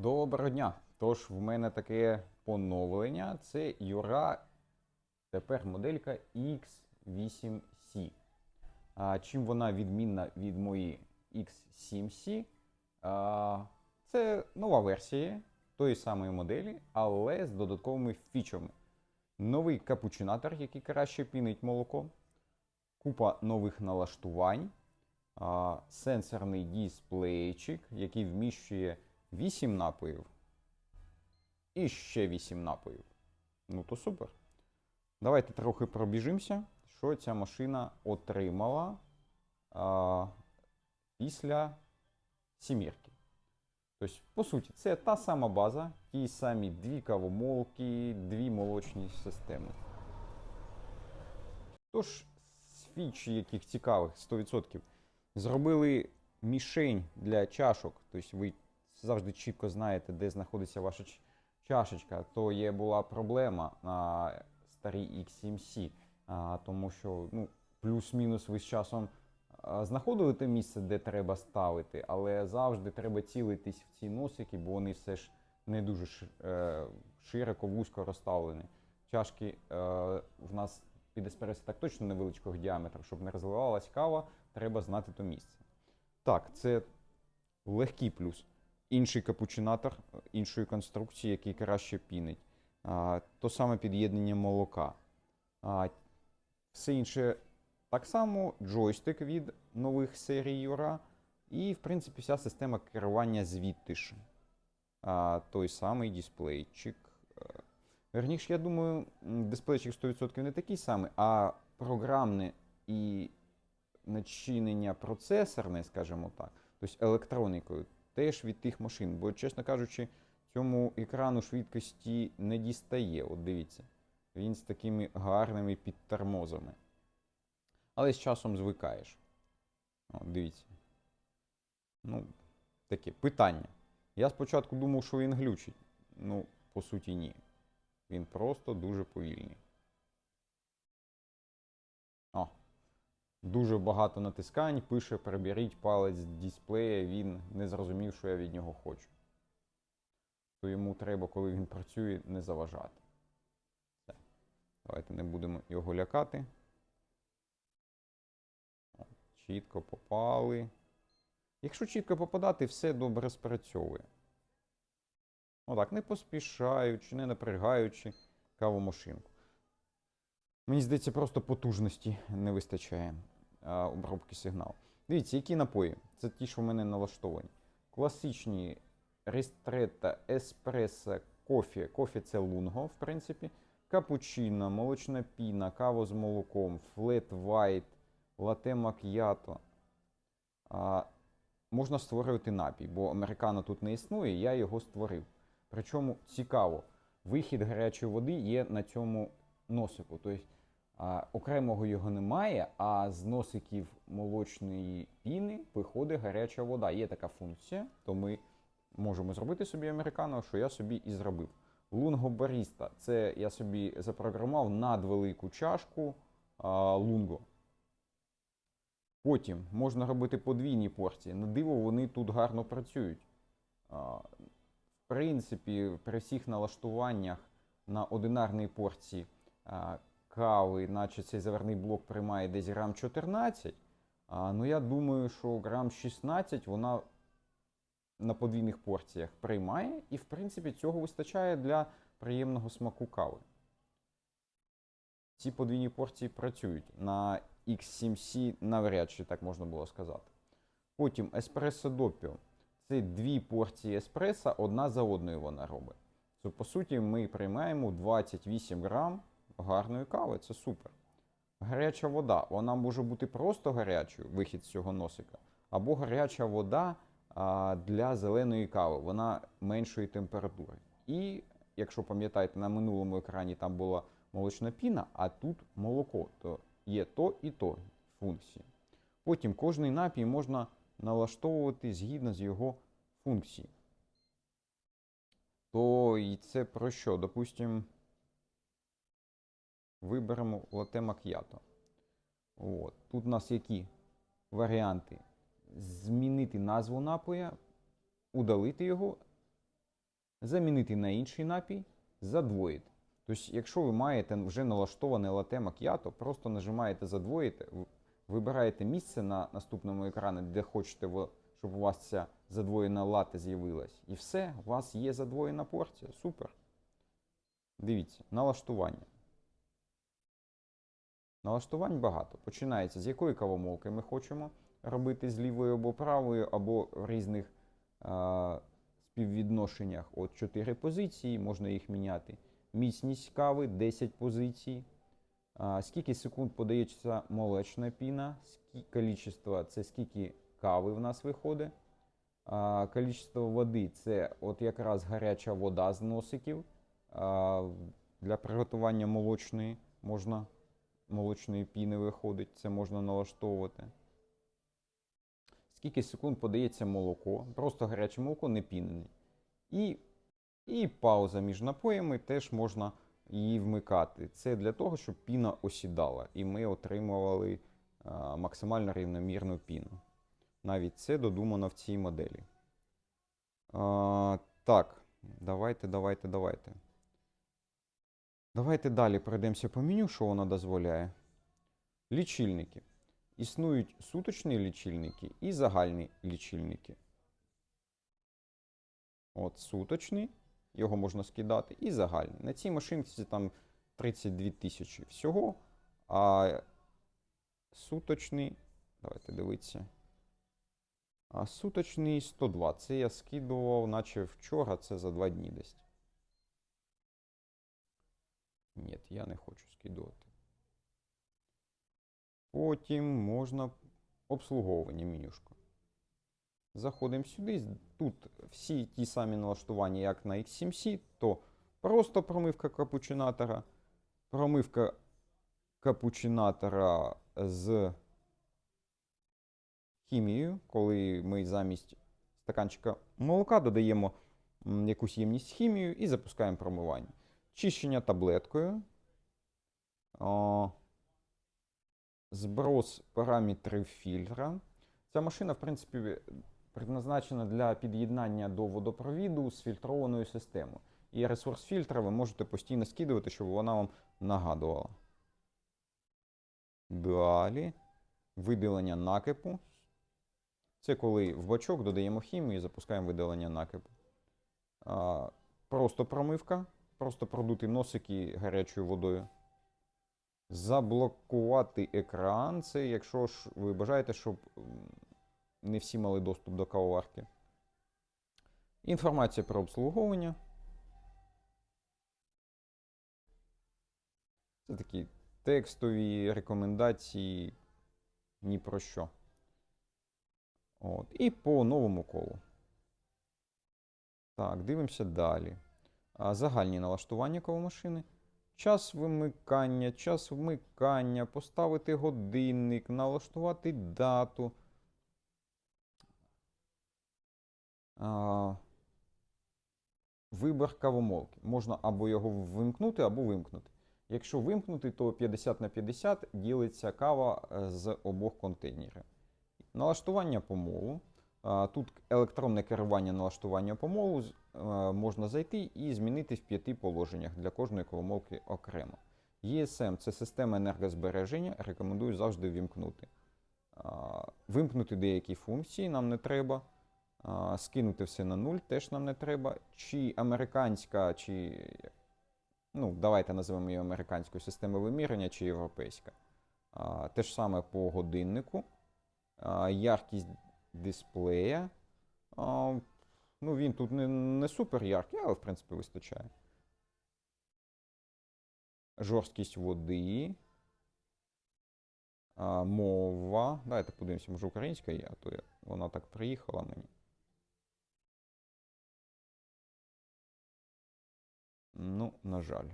Доброго дня! Тож в мене таке поновлення. Це Юра, тепер моделька X8C. А, чим вона відмінна від моєї X7C? А, це нова версія тої самої моделі, але з додатковими фічами. Новий капучинатор, який краще пінить молоко, купа нових налаштувань, а, сенсорний дисплейчик, який вміщує 8 напоїв і ще 8 напоїв. Ну то супер. Давайте трохи пробіжимося, що ця машина отримала а, після сімірки. Тобто, по суті, це та сама база, ті самі дві кавомолки, дві молочні системи. Тож, фічі, яких цікавих 100%, зробили мішень для чашок. Тобто ви завжди чітко знаєте, де знаходиться ваша чашечка. То є була проблема на старій X7C, тому що ну, плюс-мінус ви з часом знаходили те місце, де треба ставити, але завжди треба цілитись в ці носики, бо вони все ж не дуже е, широко, вузько розставлені. Чашки е, в нас під еспресо так точно невеличкого діаметру, щоб не розливалась кава, треба знати то місце. Так, це легкий плюс. Інший капучинатор іншої конструкції, який краще пінить. А, то саме під'єднання молока. А, все інше так само, джойстик від нових серій Юра. І, в принципі, вся система керування звідти ж. А, той самий дисплейчик. Е, Верніше, я думаю, дисплейчик 100% не такий самий, а програмне і начинення процесорне, скажімо так, тобто електроникою, теж від тих машин. Бо, чесно кажучи, цьому екрану швидкості не дістає. От дивіться, він з такими гарними підтормозами. Але з часом звикаєш. От, дивіться. Ну, таке питання. Я спочатку думав, що він глючить. Ну, по суті, ні. Він просто дуже повільний. Дуже багато натискань, пише, приберіть палець дисплея, він не зрозумів, що я від нього хочу. То йому треба, коли він працює, не заважати. Все. Давайте не будемо його лякати. Чітко попали. Якщо чітко попадати, все добре спрацьовує. Отак, не поспішаючи, не напрягаючи кавомашинку. Мені здається, просто потужності не вистачає а, обробки сигналу. Дивіться, які напої. Це ті, що в мене налаштовані. Класичні ристретта, еспресо, кофі. Кофі це лунго, в принципі. Капучино, молочна піна, кава з молоком, флет вайт, лате мак'ято. Можна створювати напій, бо американо тут не існує, я його створив. Причому цікаво, вихід гарячої води є на цьому носику. Тобто окремого його немає, а з носиків молочної піни виходить гаряча вода. Є така функція, то ми можемо зробити собі американо, що я собі і зробив. Лунго баріста це я собі запрограмував надвелику чашку а, лунго. Потім можна робити подвійні порції. На диво вони тут гарно працюють. А, В принципі, при всіх налаштуваннях на одинарній порції кави, наче цей заварний блок приймає десь грам 14. А, ну я думаю, що грам 16 вона на подвійних порціях приймає, і в принципі цього вистачає для приємного смаку кави. Ці подвійні порції працюють. На X7C навряд чи так можна було сказати. Потім еспресо допіо. Це дві порції еспреса, одна за одною вона робить. Це, по суті, ми приймаємо 28 грам гарної кави, це супер. Гаряча вода, вона може бути просто гарячою, вихід з цього носика, або гаряча вода а, для зеленої кави, вона меншої температури. І, якщо пам'ятаєте, на минулому екрані там була молочна піна, а тут молоко, то є то і то функції. Потім кожний напій можна налаштовувати згідно з його функції. То і це про що? Допустимо, виберемо лате мак'ято. Тут у нас які варіанти? Змінити назву напоя, удалити його замінити на інший напій, задвоїти. Тобто, якщо ви маєте вже налаштоване лате макіато, просто нажимаєте задвоїти, вибираєте місце на наступному екрані, де хочете, щоб у вас ця задвоєна лате з'явилась. І все, у вас є задвоєна порція. Супер. Дивіться, налаштування. Налаштувань багато. Починається з якої кавомолки ми хочемо робити з лівою або правою, або в різних а, співвідношеннях. От 4 позиції, можна їх міняти. Міцність кави 10 позицій. А, скільки секунд подається молочна піна, кількість це скільки кави в нас виходить. А, Количество води це от якраз гаряча вода з носиків. А, для приготування молочної можна молочної піни виходить, це можна налаштовувати. Скільки секунд подається молоко, просто гаряче молоко, не пінене. І, і пауза між напоями теж можна її вмикати. Це для того, щоб піна осідала, і ми отримували а, максимально рівномірну піну. Навіть це додумано в цій моделі. А, так, давайте, давайте, давайте. Давайте далі пройдемося по меню, що воно дозволяє. Лічильники. Існують суточні лічильники і загальні лічильники. От суточний, його можна скидати, і загальний. На цій машинці там 32 тисячі всього, а суточний, давайте дивитися. А суточний 102. Це я скидував, наче вчора, це за два дні десь. Ні, я не хочу скидувати. Потім можна обслуговування менюшку. Заходимо сюди. Тут всі ті самі налаштування, як на X7C, то просто промивка капучинатора, промивка капучинатора з хімією, коли ми замість стаканчика молока додаємо якусь ємність хімію і запускаємо промивання. Чищення таблеткою. Зброс параметрів фільтра. Ця машина, в принципі, предназначена для під'єднання до водопровіду з фільтрованою системою. І ресурс фільтра ви можете постійно скидувати, щоб вона вам нагадувала. Далі. Виділення накипу. Це коли в бачок додаємо хімію і запускаємо видалення накипу. А, просто промивка. Просто продути носики гарячою водою. Заблокувати екран. Це якщо ж ви бажаєте, щоб не всі мали доступ до кавоварки. Інформація про обслуговування. Це такі текстові рекомендації ні про що. От. І по новому колу. Так, дивимося далі. Загальні налаштування кавомашини. Час вимикання, час вмикання, поставити годинник, налаштувати дату. Вибір кавомолки. Можна або його вимкнути, або вимкнути. Якщо вимкнути, то 50 на 50 ділиться кава е, з обох контейнерів. Налаштування помолу. Тут електронне керування налаштування помолу е, можна зайти і змінити в п'яти положеннях для кожної кавомолки окремо. ESM це система енергозбереження, рекомендую завжди вімкнути. Вимкнути деякі функції нам не треба. Скинути все на нуль теж нам не треба. Чи американська, чи ну, давайте називемо її американською системою виміряння, чи європейська. Те ж саме по годиннику. Яркість дисплея. А, Ну, він тут не, не супер яркий, але в принципі вистачає. Жорсткість води. А, мова. Давайте подивимося, може українська є, а то я, вона так приїхала мені. Ну, на жаль.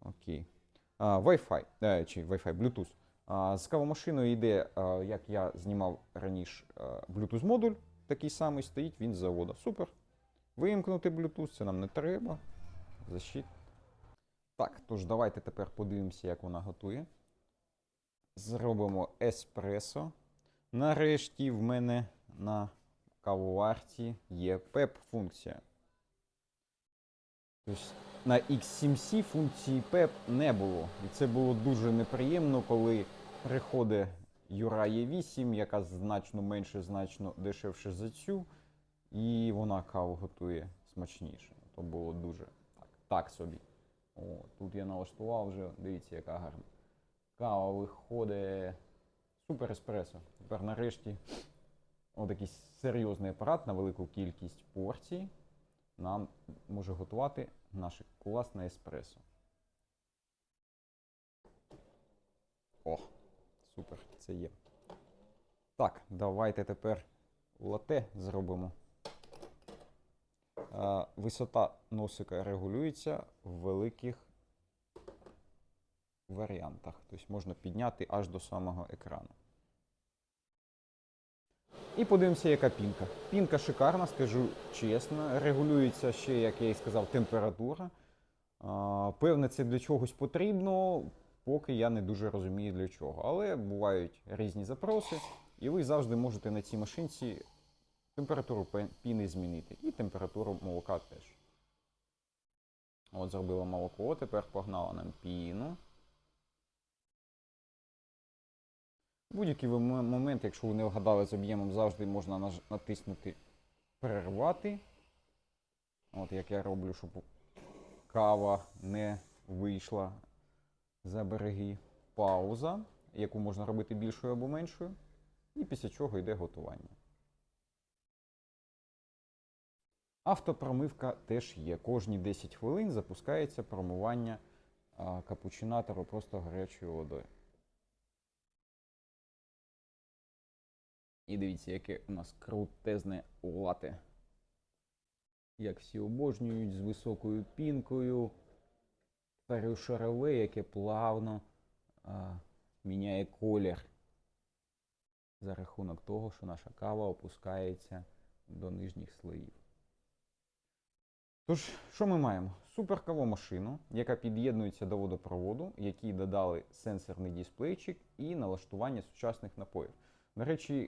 Окей. А, Wi-Fi, е, чи Wi-Fi, Bluetooth. З кавомашиною йде, як я знімав раніше, Bluetooth модуль, такий самий стоїть, він з заводу. Супер. Вимкнути Bluetooth, це нам не треба. Защит. Так, тож давайте тепер подивимося, як вона готує. Зробимо еспресо. Нарешті в мене на кавоварці є PEP-функція. Тобто на X7C функції PEP не було. І це було дуже неприємно, коли приходить Юра Е8, яка значно менше, значно дешевше за цю, і вона каву готує смачніше. То було дуже так, так собі. О, тут я налаштував вже, дивіться, яка гарна. Кава виходить. Супер еспресо. Тепер нарешті отакий серйозний апарат на велику кількість порцій нам може готувати наше класне еспресо. О, супер, це є. Так, давайте тепер лате зробимо. Е, Висота носика регулюється в великих варіантах. Тобто можна підняти аж до самого екрану. І подивимося, яка пінка. Пінка шикарна, скажу чесно. Регулюється ще, як я і сказав, температура. А, Певне, це для чогось потрібно, поки я не дуже розумію для чого. Але бувають різні запроси, і ви завжди можете на цій машинці температуру піни змінити. І температуру молока теж. От зробила молоко, тепер погнала нам піну. Будь-який момент, якщо ви не вгадали з об'ємом, завжди можна натиснути перервати. От як я роблю, щоб кава не вийшла за береги. Пауза, яку можна робити більшою або меншою. І після чого йде готування. Автопромивка теж є. Кожні 10 хвилин запускається промивання капучинатору просто гарячою водою. І дивіться, яке у нас крутезне лате. Як всі обожнюють з високою пінкою. Перешарове, яке плавно а, міняє колір за рахунок того, що наша кава опускається до нижніх слоїв. Тож, що ми маємо? Суперкавомашину, яка під'єднується до водопроводу, який додали сенсорний дисплейчик і налаштування сучасних напоїв. До речі,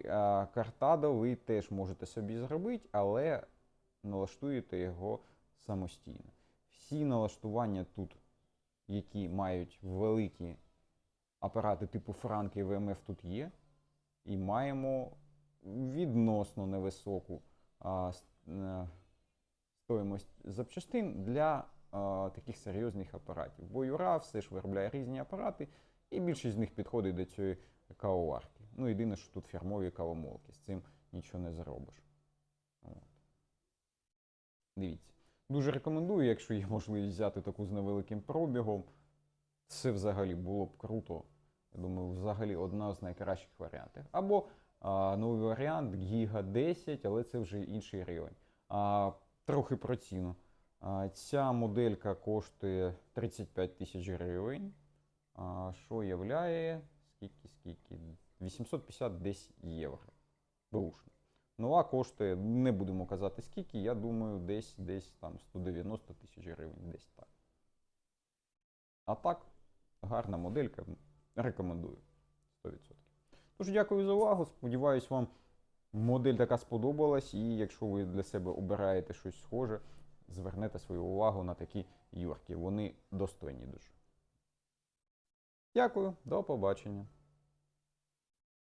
картадо ви теж можете собі зробити, але налаштуєте його самостійно. Всі налаштування тут, які мають великі апарати типу Франки і ВМФ, тут є. І маємо відносно невисоку а, е, стоїмость запчастин для а, таких серйозних апаратів. Бо Юра все ж виробляє різні апарати, і більшість з них підходить до цієї кавоварки. Ну, єдине, що тут фірмові кавомолки, з цим нічого не зробиш. От. Дивіться. Дуже рекомендую, якщо є можливість взяти таку з невеликим пробігом. Це взагалі було б круто. Я думаю, взагалі одна з найкращих варіантів. Або а, новий варіант Giga 10, але це вже інший рівень. А, трохи про ціну. А, ця моделька коштує 35 тисяч гривень. А, що являє скільки, скільки? 850 десь євро. Бушно. Нова коштує, не будемо казати скільки, я думаю, десь десь там 190 тисяч гривень, десь так. А так, гарна моделька, рекомендую 100%. Тож, дякую за увагу. Сподіваюсь, вам модель така сподобалась, і якщо ви для себе обираєте щось схоже, звернете свою увагу на такі юрки. Вони достойні дуже. Дякую, до побачення.